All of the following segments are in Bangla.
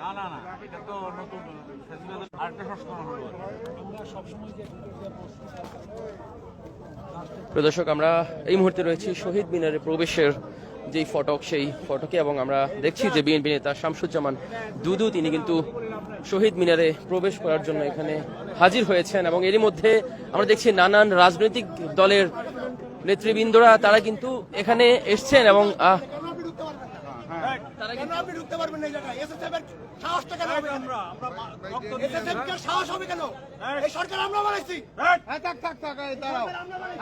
না না না, এটা তো নতুন। প্রিয় আমরা এই মুহূর্তে রয়েছি শহীদ মিনারে প্রবেশের যেই ফটক, সেই ফটকে, এবং আমরা দেখছি যে বিএনপি নেতা শামসুজ্জামান দুদু, তিনি কিন্তু শহীদ মিনারে প্রবেশ করার জন্য এখানে হাজির হয়েছেন, এবং এরই মধ্যে আমরা দেখছি নানান রাজনৈতিক দলের নেতৃবৃন্দরা তারা কিন্তু এখানে এসছেন এবং কেন হবে এসএসএফ এর সাহস হবে কেন? এই সরকার আমরা বানাইছি। হ্যাঁ থাক থাক থাক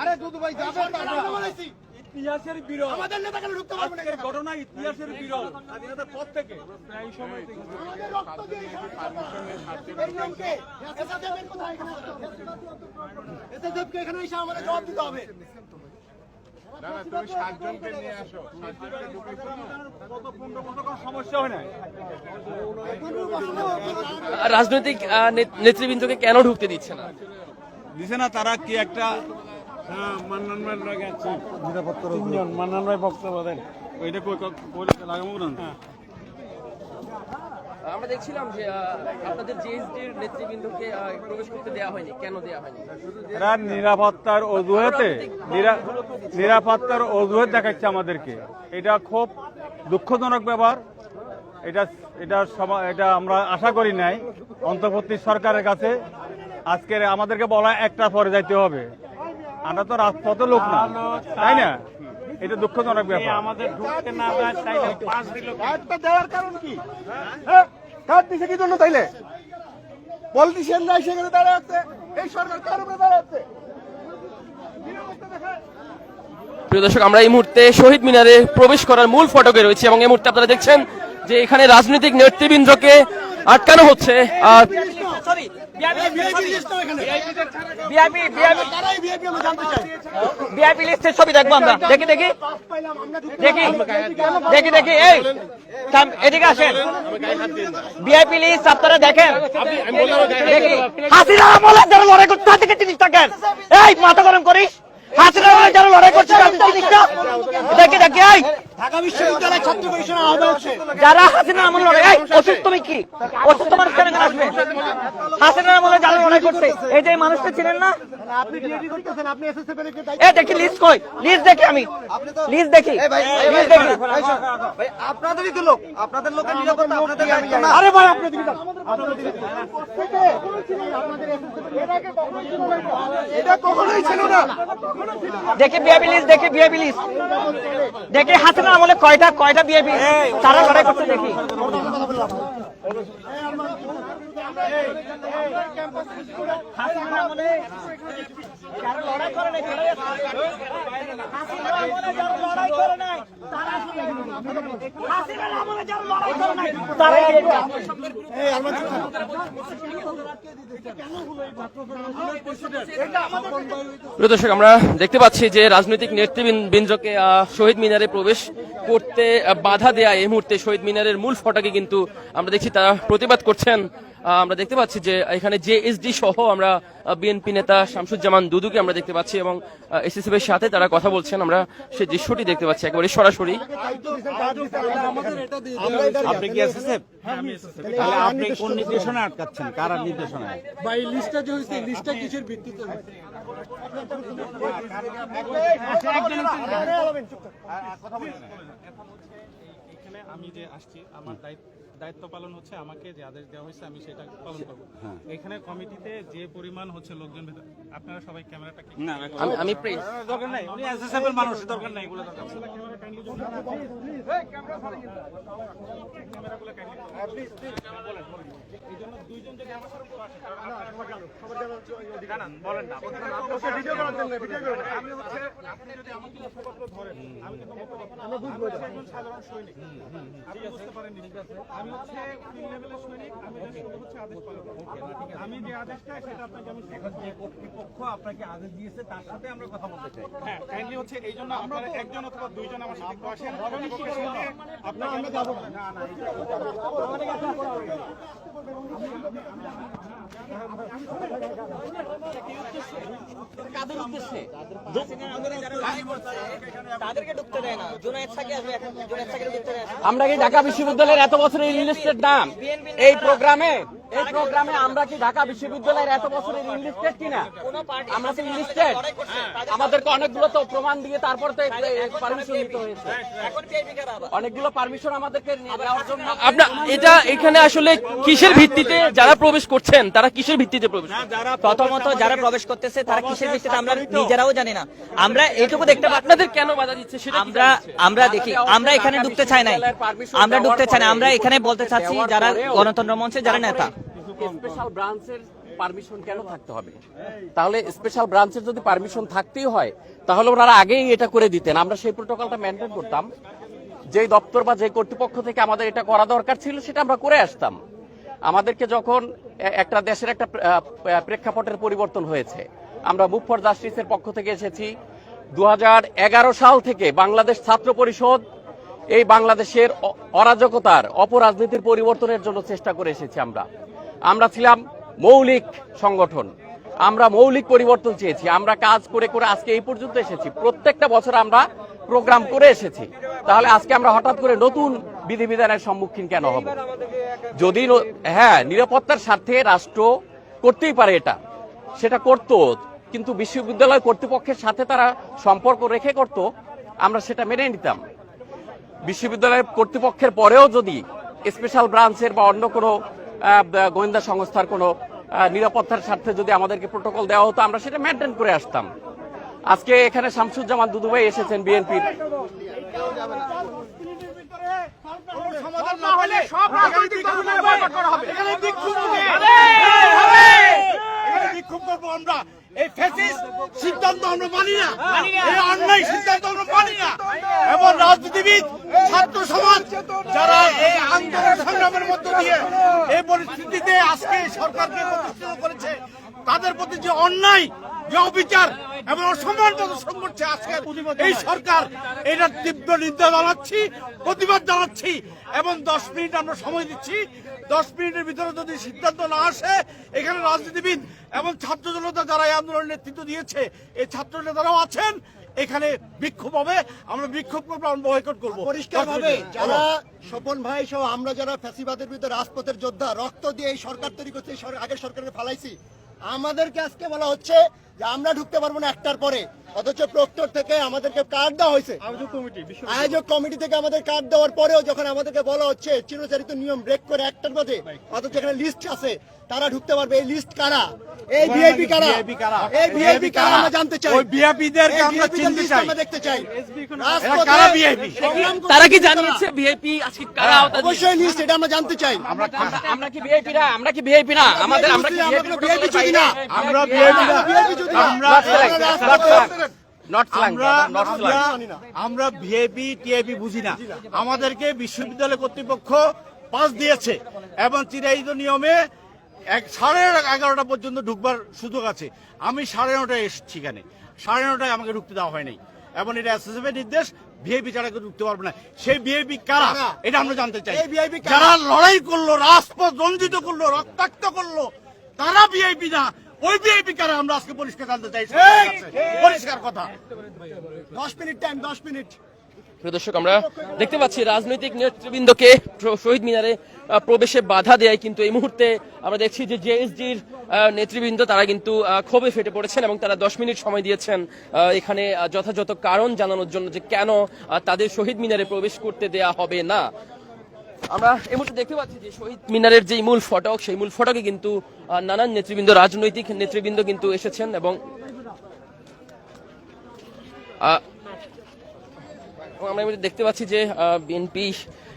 আরে দুদু ভাই আমরা বানাইছি। ইতিহাসের বিরল। আমাদের নেতা কেন ঢুকতে পারবে না এই জায়গায়? ঘটনা ইতিহাসের বিরল। স্বাধীনতার পর থেকে। প্রায় সময় থেকে। আমাদের রক্ত দিয়ে এই সরকার বানাইছে। এই নামকে এসএসএফ এর কোথায় এখানে এসএসএফ কে এখানে এসে আমাদের জবাব দিতে হবে। রাজনৈতিক নে- নেতৃবৃন্দকে কেন ঢুকতে দিচ্ছে না দিচ্ছে না তারা কি একটা হ্যাঁ মান্নান ভাই বক্তব্য দেন ওইটা লাগাবো না আমরা দেখছিলাম যে আপনাদের জেএসডির নেতৃবৃন্দকে প্রবেশ করতে দেওয়া হয়নি। কেন দেওয়া হয়নি? এরা নিরাপত্তার অজুহাতে নিরা- নিরাপত্তার অজুহাত দেখাচ্ছে আমাদেরকে। এটা খুব দুঃখজনক ব্যাপার। এটা এটা এটা আমরা আশা করি নাই অন্তর্বর্তী সরকারের কাছে। আজকের আমাদেরকে বলা একটা পরে যাইতে হবে। আমরা তো রাজপথে লোক না। তাই না? এটা দুঃখজনক ব্যাপার। আমাদের ঢুকতে না দেয় পাঁচ দিল কার্ডটা দেওয়ার কারণ কি? হ্যাঁ? কার্ড দিছে কি জন্য তাইলে? পলিটিশিয়ানরা সেখানে দাঁড়ায় আছে। এই সরকার কার উপরে দাঁড়ায় আছে? প্রিয় দর্শক আমরা এই মুহূর্তে শহীদ মিনারে প্রবেশ করার মূল ফটকে রয়েছে এবং এই মুহূর্তে আপনারা দেখছেন যে এখানে রাজনৈতিক নেতৃবৃন্দকে আটকানো হচ্ছে। আর এখানে। বিআইপি লিস্টের ছবি দেখব আমরা। দেখি দেখি। দেখি। দেখি দেখি। এই এদিকে আসেন। বিআইপি লিস্ট আপনারা দেখেন। হাসিনা আমলে যারা লড়াই করছে তাদেরকে তিনি থাকেন এই মাথা গরম করিস। হাসিনা আমলে যারা লড়াই করছে দেখি। দেখি ঢাকা বিশ্ববিদ্যালয় ছাত্র পরিষদের আহ্বায়ক যারা হাসিনা আমল লড়াই অসুস্থ তুমি কি? অসুস্থ মানুষ কেন আসবে? হাসিনা আমলে যারা লড়াই করছে এই যে মানুষটা ছিলেন না? আপনি ডিউটি করতেছেন আপনি এসএসএফ এর কি এ দেখি লিস্ট কই? লিস্ট দেখি আমি। লিস্ট দেখি। লিস্ট দেখি। আপনাদেরই তো লোক। আপনাদের লোকের নিরাপত্তা আপনাদের দায়িত্ব না। আরে ভাই আপনি দিকে এটা কখনোই ছিল না। দেখি বিআইপি লিস্ট দেখি বিআইপি লিস্ট দেখি হাসিনা আমলে কয়টা কয়টা বিআইপি তারা লড়াই করছে দেখি। তারা দর্শক, আমরা দেখতে পাচ্ছি যে রাজনৈতিক নেতৃবৃন্দকে শহীদ মিনারে প্রবেশ করতে বাধা দেয়া এই মুহূর্তে শহীদ মিনারের মূল ফটাকে কিন্তু আমরা দেখছি তারা প্রতিবাদ করছেন। আমরা দেখতে পাচ্ছি যে এখানে জেএসডি সহ আমরা বিএনপি নেতা শামসুজ্জামান দুদুকে আমরা দেখতে পাচ্ছি এবং এসএসএফ এর সাথে তারা কথা বলছেন। আমরা সেই দৃশ্যটি দেখতে পাচ্ছি একেবারে সরাসরি। আপনি কি এসএসএফ তাহলে আপনি কোন নির্দেশনা আটকাচ্ছেন? কার নির্দেশনায়? এখানে আমি যে আসছি আমার দায়িত্ব দায়িত্ব পালন হচ্ছে আমাকে যে আদেশ দেওয়া হয়েছে আমি সেটা পালন করব। এখানে কমিটিতে যে পরিমাণ হচ্ছে লোকজন আপনারা সবাই ক্যামেরাটা কি না আমি আমি প্রেস দরকার নাই উনি এর মানুষ দরকার নাই এগুলো দরকার। নেই। আপনি বুঝতে পারেননি। আমি হচ্ছে তিন লেভেলের সৈনিক আমি হচ্ছে আদেশ পালন আমি যে আদেশটা সেটা আপনাকে আমি যে কর্তৃপক্ষ আপনাকে আদেশ দিয়েছে তার সাথে আমরা কথা বলতে চাই হ্যাঁ কাইন্ডলি হচ্ছে এই জন্য আপনারা একজন অথবা দুইজন আমার সাথে আপনাকে আমি যাব না না তাদেরকে ঢুকতে দেয় না জুনায়েদ সাকি জুনায়েদ সাকিকে ঢুকতে দেয় আমরা কি ঢাকা বিশ্ববিদ্যালয়ের এত বছরের ইনলিস্টেড নাম এই প্রোগ্রামে এই প্রোগ্রামে আমরা কি ঢাকা বিশ্ববিদ্যালয়ের এত বছরের ইনলিস্টেড কিনা? আমরা তো ইনলিস্টেড আমাদেরকে অনেকগুলো তো প্রমাণ দিয়ে তারপর তো পারমিশন নিতে হয়েছে। অনেকগুলো পারমিশন আমাদেরকে নেওয়ার জন্য আপনার এটা এখানে আসলে কিসের ভিত্তিতে যারা প্রবেশ করছেন তারা কিসের ভিত্তিতে প্রবেশ? প্রথমত যারা প্রবেশ করতেছে তারা কিসের ভিত্তিতে আমরা নিজেরাও জানি না। আমরা এইটুকু দেখতে আপনাদের কেন বাধা দিচ্ছে সেটা আমরা আমরা দেখি আমরা এখানে ঢুকতে চাই নাই। আমরা ঢুকতে চাই না আমরা এখানে বলতে চাচ্ছি যারা গণতন্ত্র মঞ্চে যারা নেতা স্পেশাল ব্রাঞ্চের পারমিশন কেন থাকতে হবে? তাহলে স্পেশাল ব্রাঞ্চের যদি পারমিশন থাকতেই হয় তাহলে ওনারা আগেই এটা করে দিতেন। আমরা সেই প্রোটোকলটা মেনটেন করতাম। যেই দপ্তর বা যে কর্তৃপক্ষ থেকে আমাদের এটা করা দরকার ছিল সেটা আমরা করে আসতাম। আমাদেরকে যখন একটা দেশের একটা প্রেক্ষাপটের পরিবর্তন হয়েছে। আমরা মুভ ফর জাস্টিসের পক্ষ থেকে এসেছি। দু হাজার এগারো সাল থেকে বাংলাদেশ ছাত্র পরিষদ এই বাংলাদেশের অরাজকতার অপরাজনীতির পরিবর্তনের জন্য চেষ্টা করে এসেছি আমরা। আমরা ছিলাম মৌলিক সংগঠন। আমরা মৌলিক পরিবর্তন চেয়েছি। আমরা কাজ করে করে আজকে এই পর্যন্ত এসেছি। প্রত্যেকটা বছর আমরা প্রোগ্রাম করে এসেছি। তাহলে আজকে আমরা হঠাৎ করে নতুন বিধিবিধানের সম্মুখীন কেন হব? যদি হ্যাঁ নিরাপত্তার স্বার্থে রাষ্ট্র করতেই পারে এটা। সেটা করতো, কিন্তু বিশ্ববিদ্যালয় কর্তৃপক্ষের সাথে তারা সম্পর্ক রেখে করত, আমরা সেটা মেনে নিতাম। বিশ্ববিদ্যালয়ের কর্তৃপক্ষের পরেও যদি স্পেশাল ব্রাঞ্চের বা অন্য কোনো গোয়েন্দা সংস্থার কোনো নিরাপত্তার স্বার্থে যদি আমাদেরকে প্রোটোকল দেওয়া হতো আমরা সেটা মেনটেন করে আসতাম। আজকে এখানে শামসুজ্জামান দুদুভাই এসেছেন বিএনপির। বিক্ষোভ করব আমরা। এই ফ্যাসিস্ট! সিদ্ধান্ত আমরা মানি না। এই অন্যায় সিদ্ধান্ত আমরা মানি না। এবং রাজনীতিবিদ ছাত্র সমাজ যারা এই আন্দোলন সংগ্রামের মধ্য দিয়ে এই পরিস্থিতিতে আজকে সরকারকে প্রতিষ্ঠিত করেছে তাদের প্রতি যে অন্যায় যে অবিচার এবং অসম্মান প্রদর্শন করছে আজকে এই সরকার এটার তীব্র নিন্দা জানাচ্ছি প্রতিবাদ জানাচ্ছি এবং দশ মিনিট আমরা সময় দিচ্ছি। দশ মিনিটের ভিতরে যদি সিদ্ধান্ত না আসে এখানে রাজনীতিবিদ এবং ছাত্র জনতা যারা এই আন্দোলনের নেতৃত্ব দিয়েছে এই ছাত্র নেতারাও আছেন এখানে বিক্ষোভ হবে। আমরা বিক্ষোভ করব আমরা বয়কট করব। পরিষ্কার ভাবে যারা স্বপন ভাই সহ আমরা যারা ফ্যাসিবাদের বিরুদ্ধে রাজপথের যোদ্ধা রক্ত দিয়ে এই সরকার তৈরি করছে আগের সরকারকে ফালাইছি। আমাদেরকে আজকে বলা হচ্ছে যে আমরা ঢুকতে পারব না একটার পরে অথচ প্রক্টর থেকে আমাদেরকে কার্ড দেওয়া হয়েছে। আয়োজক কমিটি থেকে আমাদের কার্ড দেওয়ার পরেও যখন আমাদেরকে বলা হচ্ছে চিরচারিত নিয়ম ব্রেক করে একটার মধ্যে অথচ এখানে লিস্ট আছে তারা ঢুকতে পারবে। এই লিস্ট কারা? এই ভিআইপি কারা এই ভিআইপি কারা আমরা জানতে চাই ওই আমরা চিনতে চাই। আমরা দেখতে চাই এরা কারা? তারা কি কারা? জানিয়েছে ভিআইপি আজকে কারা অবশ্যই লিস্ট এটা আমরা জানতে চাই আমরা আমরা কি ভিআইপি না আমরা কি ভিআইপি না আমাদের আমরা কি ভিআইপি না। আমরা ভিআইপি না আমরা আমরা ভিআইপি টিআইপি বুঝি না আমাদেরকে বিশ্ববিদ্যালয় কর্তৃপক্ষ পাস দিয়েছে এবং চিরায়িত নিয়মে এক সাড়ে এগারোটা পর্যন্ত ঢুকবার সুযোগ আছে। আমি সাড়ে নটায় এসেছি এখানে। সাড়ে নটায় আমাকে ঢুকতে দেওয়া হয় নাই। এবং এটা এসএসএফ এর নির্দেশ ভিআইপি ছাড়া কেউ ঢুকতে পারবে না। সেই ভিআইপি কারা? এটা আমরা জানতে চাই। এই কারা? যারা লড়াই করল রাজপথ রঞ্জিত করল রক্তাক্ত করল তারা ভিআইপি না। ওই ভিআইপি কারা? আমরা আজকে পরিষ্কার জানতে চাই। পরিষ্কার কথা। দশ মিনিট টাইম দশ মিনিট। প্রিয় দর্শক আমরা দেখতে পাচ্ছি রাজনৈতিক নেতৃবৃন্দকে শহীদ মিনারে প্রবেশে বাধা দেয়, কিন্তু এই মুহূর্তে আমরা দেখছি যে জেএসজির নেতৃবৃন্দ তারা কিন্তু ক্ষোভে ফেটে পড়েছেন এবং তারা দশ মিনিট সময় দিয়েছেন এখানে যথাযথ কারণ জানানোর জন্য যে কেন তাদের শহীদ মিনারে প্রবেশ করতে দেয়া হবে না। আমরা এই মুহূর্তে দেখতে পাচ্ছি যে শহীদ মিনারের যে মূল ফটক, সেই মূল ফটকে কিন্তু নানান নেতৃবৃন্দ, রাজনৈতিক নেতৃবৃন্দ কিন্তু এসেছেন এবং আমরা দেখতে পাচ্ছি যে বিএনপি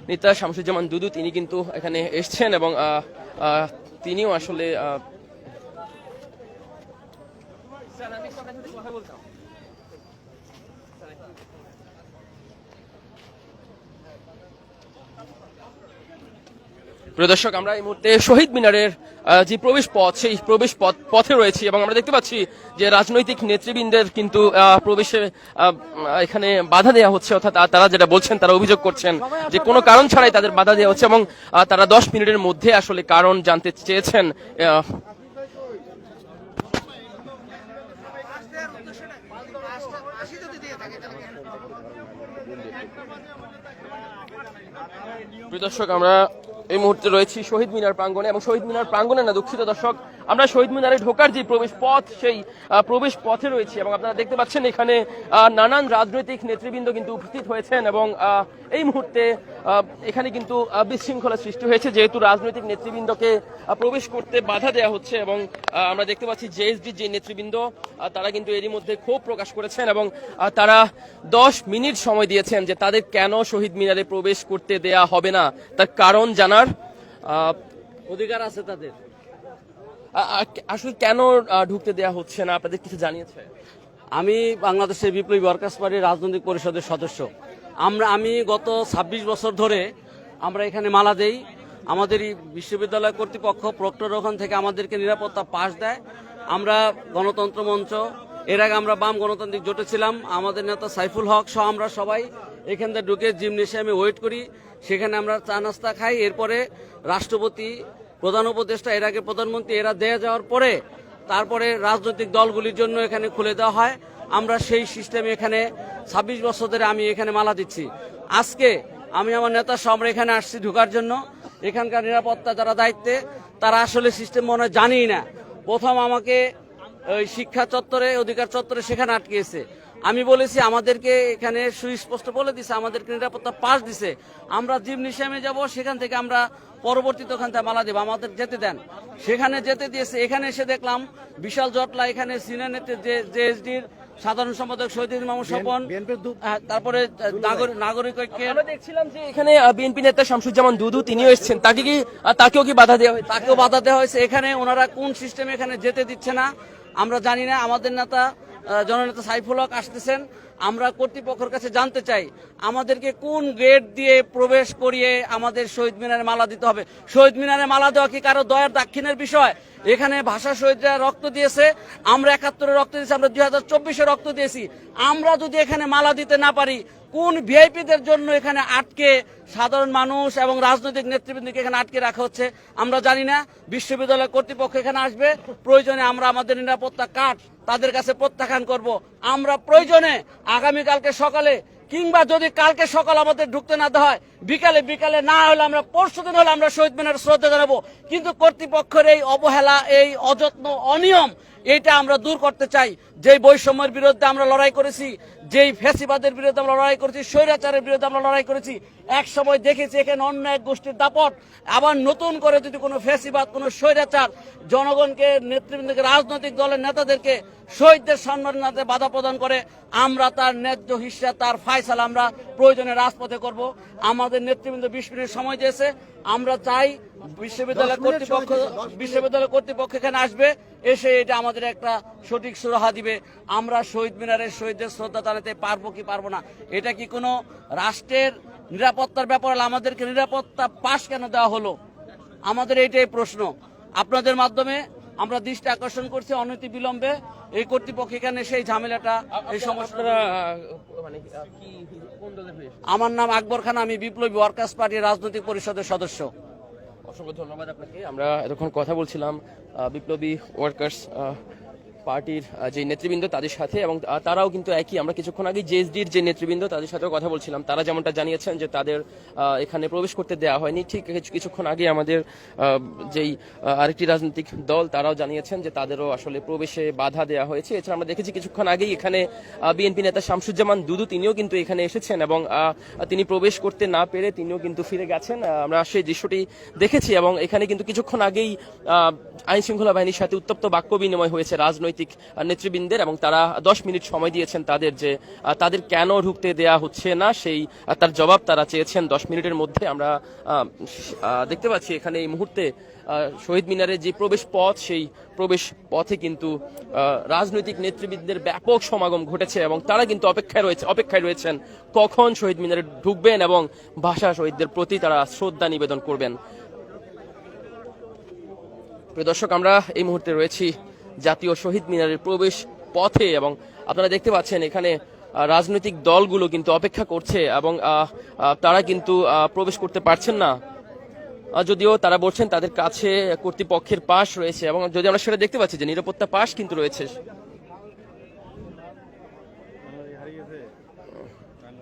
নেতা শামসুজ্জামান দুদু তিনি কিন্তু এখানে এসছেন এবং তিনিও আসলে প্রদর্শক আমরা এই মুহূর্তে শহীদ মিনারের যে প্রবেশ পথ, সেই প্রবেশ পথ, পথে রয়েছি এবং আমরা দেখতে পাচ্ছি যে রাজনৈতিক নেতৃবৃন্দের কিন্তু প্রবেশে এখানে বাধা দেওয়া হচ্ছে। অর্থাৎ তারা যেটা বলছেন, তারা অভিযোগ করছেন যে কোনো কারণ ছাড়াই তাদের বাধা দেওয়া হচ্ছে এবং তারা দশ মিনিটের মধ্যে আসলে কারণ জানতে চেয়েছেন। দর্শক, আমরা এই মুহূর্তে রয়েছি শহীদ মিনার প্রাঙ্গনে এবং শহীদ মিনার প্রাঙ্গনে না, দুঃখিত দর্শক, আমরা শহীদ মিনারে ঢোকার যে প্রবেশ পথ, সেই প্রবেশ পথে রয়েছি এবং আপনারা দেখতে পাচ্ছেন এখানে নানান রাজনৈতিক নেতৃবৃন্দ কিন্তু উপস্থিত হয়েছেন এবং এই মুহূর্তে এখানে কিন্তু বিশৃঙ্খলা সৃষ্টি হয়েছে, যেহেতু রাজনৈতিক নেতৃবৃন্দকে প্রবেশ করতে বাধা দেওয়া হচ্ছে এবং আমরা দেখতে পাচ্ছি জেএসডি যে নেতৃবৃন্দ তারা কিন্তু এরই মধ্যে ক্ষোভ প্রকাশ করেছেন এবং তারা দশ মিনিট সময় দিয়েছেন যে তাদের কেন শহীদ মিনারে প্রবেশ করতে দেয়া হবে না। তার কারণ জানার অধিকার আছে তাদের। আসলে কেন ঢুকতে দেয়া হচ্ছে না? আপনাদের কিছু জানিয়েছে? আমি বাংলাদেশের বিপ্লবী ওয়ার্কার্স পার্টির রাজনৈতিক পরিষদের সদস্য। আমরা, আমি গত ২৬ বছর ধরে আমরা এখানে মালা দেই। আমাদের বিশ্ববিদ্যালয় কর্তৃপক্ষ প্রক্টর ওখান থেকে আমাদেরকে নিরাপত্তা পাশ দেয়। আমরা গণতন্ত্র মঞ্চ, এর আগে আমরা বাম গণতান্ত্রিক জোটে ছিলাম, আমাদের নেতা সাইফুল হক সহ আমরা সবাই এখান থেকে ঢুকে জিমনেশিয়ামে ওয়েট করি। সেখানে আমরা চা নাস্তা খাই। এরপরে রাষ্ট্রপতি, প্রধান উপদেষ্টা, এর আগে প্রধানমন্ত্রী, এরা দেয়া যাওয়ার পরে তারপরে রাজনৈতিক দলগুলির জন্য এখানে খুলে দেওয়া হয়। আমরা সেই সিস্টেমে এখানে ছাব্বিশ বছর ধরে আমি এখানে মালা দিচ্ছি। আজকে আমি আমার নেতা আমরা এখানে আসছি ঢোকার জন্য। এখানকার নিরাপত্তা যারা দায়িত্বে, তারা আসলে সিস্টেম মনে জানিই না। প্রথম আমাকে ওই শিক্ষা চত্বরে, অধিকার চত্বরে সেখানে আটকিয়েছে আমি বলেছি, আমাদেরকে এখানে সুস্পষ্ট বলে দিছে, আমাদেরকে নিরাপত্তা পাস দিছে। আমরা জিমনিশিয়ামে যাব, সেখান থেকে আমরা পরবর্তীতে ওখান থেকে মালা দেব। আমাদের যেতে দেন। সেখানে যেতে দিয়েছে। এখানে এসে দেখলাম, বিশাল জটলা এখানে সিনিয়র নেত্রী জেএসডির সাধারণ সম্পাদক শহীদ মামুন স্বপন হ্যাঁ, তারপরে নাগরিক আমরা দেখছিলাম যে এখানে বিএনপি নেতা শামসুজ্জামান দুদু তিনিও এসেছেন। তাকে কি তাকেও কি বাধা দেওয়া হয়েছে? তাকেও বাধা দেওয়া হয়েছে। এখানে ওনারা কোন সিস্টেমে এখানে যেতে দিচ্ছে না আমরা জানি না। আমাদের নেতা জননেতা সাইফুল হক আসতেছেন। আমরা কর্তৃপক্ষের কাছে জানতে চাই, আমাদেরকে কোন গেট দিয়ে প্রবেশ করিয়ে আমাদের শহীদ মিনারে মালা দিতে হবে? শহীদ মিনারে মালা দেওয়া কি কারও দয়ার দাক্ষিণের বিষয়? এখানে ভাষা শহীদরা রক্ত দিয়েছে, আমরা একাত্তরে রক্ত দিয়েছি, আমরা দুই হাজার চব্বিশে রক্ত দিয়েছি। আমরা যদি এখানে মালা দিতে না পারি কোন ভিআইপিদের জন্য এখানে আটকে সাধারণ মানুষ এবং রাজনৈতিক নেতৃবৃন্দকে এখানে আটকে রাখা হচ্ছে, আমরা জানি না। বিশ্ববিদ্যালয় কর্তৃপক্ষ এখানে আসবে। প্রয়োজনে আমরা আমাদের নিরাপত্তা কাঠ তাদের কাছে প্রত্যাখ্যান করব। আমরা প্রয়োজনে আগামীকালকে সকালে কিংবা যদি কালকে সকাল আমাদের ঢুকতে না হয়, বিকালে বিকালে না হলে আমরা পরশু দিন হলে আমরা শহীদ মিনার শ্রদ্ধা জানাব। কিন্তু কর্তৃপক্ষের এই অবহেলা, এই অযত্ন, অনিয়ম এটা আমরা দূর করতে চাই। যেই বৈষম্যের বিরুদ্ধে আমরা লড়াই করেছি, যেই ফ্যাসিবাদের বিরুদ্ধে আমরা লড়াই করেছি, স্বৈরাচারের বিরুদ্ধে আমরা লড়াই করেছি, এক সময় দেখেছি এখানে অন্য এক গোষ্ঠীর দাপট। আবার নতুন করে যদি কোনো ফ্যাসিবাদ কোনো স্বৈরাচার, জনগণকে, নেতৃবৃন্দকে, রাজনৈতিক দলের নেতাদেরকে শহীদদের সম্মান জানাতে বাধা প্রদান করে আমরা তার ন্যায্য হিসা তার ফায়সাল আমরা প্রয়োজনে রাজপথে করব। আমাদের নেতৃবৃন্দ বিশ মিনিট সময় দিয়েছে। আমরা চাই বিশ্ববিদ্যালয় কর্তৃপক্ষ। বিশ্ববিদ্যালয় কর্তৃপক্ষ এখানে আসবে এসে এটা আমাদের একটা সঠিক সুরাহা দিবে। আমরা শহীদ মিনারের শহীদদের শ্রদ্ধা জানাতে পারব কি পারব না এটা কি কোনো রাষ্ট্রের নিরাপত্তার ব্যাপার আমাদেরকে নিরাপত্তা পাশ কেন দেওয়া হলো? আমাদের এইটাই প্রশ্ন। আপনাদের মাধ্যমে আমরা দৃষ্টি আকর্ষণ করছি অনতি বিলম্বে। এই কর্তৃপক্ষ এখানে সেই ঝামেলাটা এই সমস্যা আপনারা আহ, মানে? আমার নাম আকবর খান আমি বিপ্লবী ওয়ার্কার্স পার্টির রাজনৈতিক পরিষদের সদস্য। অসংখ্য ধন্যবাদ আপনাকে। আমরা এতক্ষণ কথা বলছিলাম বিপ্লবী ওয়ার্কার্স পার্টির যে নেতৃবৃন্দ তাদের সাথে এবং তারাও কিন্তু একই। আমরা কিছুক্ষণ আগে জেএসডির যে নেতৃবৃন্দ তাদের সাথেও কথা বলছিলাম। তারা যেমনটা জানিয়েছেন যে তাদের এখানে প্রবেশ করতে দেওয়া হয়নি। ঠিক কিছু- কিছুক্ষণ আগে আমাদের যেই আরেকটি রাজনৈতিক দল তারাও জানিয়েছেন যে তাদেরও আসলে প্রবেশে বাধা দেওয়া হয়েছে। এছাড়া আমরা দেখেছি কিছুক্ষণ আগেই এখানে বিএনপি নেতা শামসুজ্জামান দুদু তিনিও কিন্তু এখানে এসেছেন এবং তিনি প্রবেশ করতে না পেরে তিনিও কিন্তু ফিরে গেছেন। আমরা সেই দৃশ্যটি দেখেছি এবং এখানে কিন্তু কিছুক্ষণ আগেই আইন শৃঙ্খলা বাহিনীর সাথে উত্তপ্ত বাক্য বিনিময় হয়েছে রাজনৈতিক আহ, নেতৃবৃন্দের এবং তারা দশ মিনিট সময় দিয়েছেন তাদের যে তাদের কেন ঢুকতে দেয়া হচ্ছে না সেই তার জবাব তারা চেয়েছেন দশ মিনিটের মধ্যে। আমরা দেখতে পাচ্ছি এখানে এই মুহূর্তে শহীদ মিনারের যে প্রবেশ পথ সেই প্রবেশ পথে কিন্তু রাজনৈতিক নেতৃবৃন্দের ব্যাপক সমাগম ঘটেছে এবং তারা কিন্তু অপেক্ষায় রয়েছে অপেক্ষায় রয়েছেন কখন শহীদ মিনারে ঢুকবেন এবং ভাষা শহীদদের প্রতি তারা শ্রদ্ধা নিবেদন করবেন। প্রিয় দর্শক আমরা এই মুহূর্তে রয়েছি জাতীয় শহীদ মিনারের প্রবেশ পথে এবং আপনারা দেখতে পাচ্ছেন এখানে রাজনৈতিক দলগুলো কিন্তু অপেক্ষা করছে এবং তারা কিন্তু প্রবেশ করতে পারছেন না। যদিও তারা বলছেন তাদের কাছে কর্তৃপক্ষের পাশ রয়েছে এবং যদি আমরা সেটা দেখতে পাচ্ছি যে নিরাপত্তা পাশ কিন্তু রয়েছে।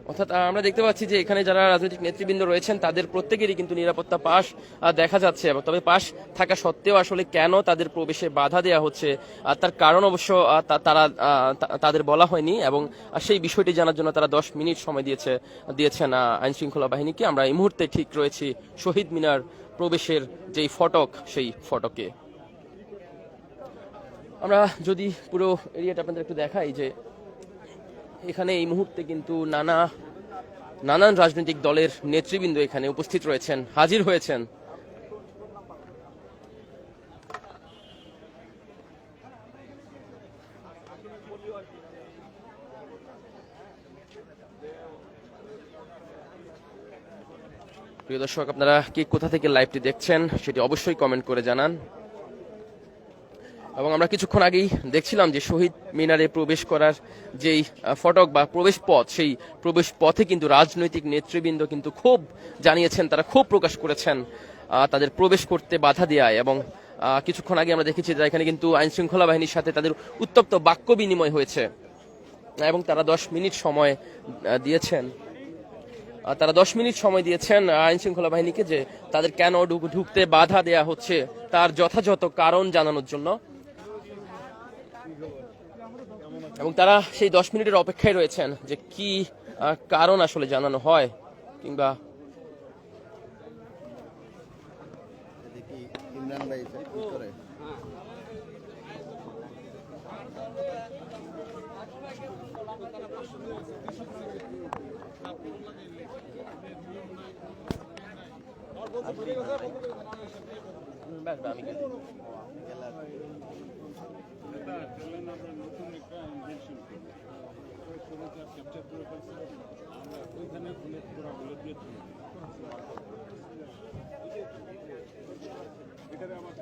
অর্থাৎ আমরা দেখতে পাচ্ছি যে এখানে যারা রাজনৈতিক নেতৃবৃন্দ রয়েছেন তাদের প্রত্যেকেরই কিন্তু নিরাপত্তা আহ, দেখা যাচ্ছে। এবং তবে পাশ থাকা সত্ত্বেও আসলে কেন তাদের প্রবেশে বাধা দেওয়া হচ্ছে? তার কারণ অবশ্য তারা তাদের বলা হয়নি এবং সেই বিষয়টি জানার জন্য তারা দশ মিনিট সময় দিয়েছে দিয়েছেন আইন শৃঙ্খলা বাহিনীকে। আমরা এই মুহূর্তে ঠিক রয়েছি শহীদ মিনার প্রবেশের যেই ফটক সেই ফটকে। আমরা যদি পুরো এরিয়াটা আপনাদের একটু দেখাই যে এখানে এই মুহূর্তে কিন্তু নানা, নানান রাজনৈতিক দলের নেতৃবৃন্দ এখানে উপস্থিত রয়েছেন, হাজির হয়েছেন। প্রিয় দর্শক, আপনারা কে কোথা থেকে লাইভটি দেখছেন, সেটি অবশ্যই কমেন্ট করে জানান। এবং আমরা কিছুক্ষণ আগেই দেখছিলাম যে শহীদ মিনারে প্রবেশ করার যেই ফটক বা প্রবেশ পথ, সেই প্রবেশ পথে কিন্তু রাজনৈতিক নেতৃবৃন্দ কিন্তু খুব জানিয়েছেন, তারা খুব প্রকাশ করেছেন তাদের প্রবেশ করতে বাধা দেওয়ায় এবং কিছুক্ষণ আগে আমরা দেখেছি যে এখানে কিন্তু আইন শৃঙ্খলা বাহিনীর সাথে তাদের উত্তপ্ত বাক্য বিনিময় হয়েছে এবং তারা দশ মিনিট সময় দিয়েছেন। তারা দশ মিনিট সময় দিয়েছেন আইন শৃঙ্খলা বাহিনীকে যে তাদের কেন ঢুক- ঢুকতে বাধা দেয়া হচ্ছে তার যথাযথ কারণ জানানোর জন্য। এবং তারা সেই দশ মিনিটের অপেক্ষায় রয়েছেন যে কি কারণ আসলে জানানো হয় কিংবা আচ্ছা, বললেন আমরা নতুন একটা ইনভেনশন করব। ওই ছবিটা ক্যাপচার করে ফেলছি আমরা ওইখানে অনেক পুরা বলে দিয়ে এটারে আমার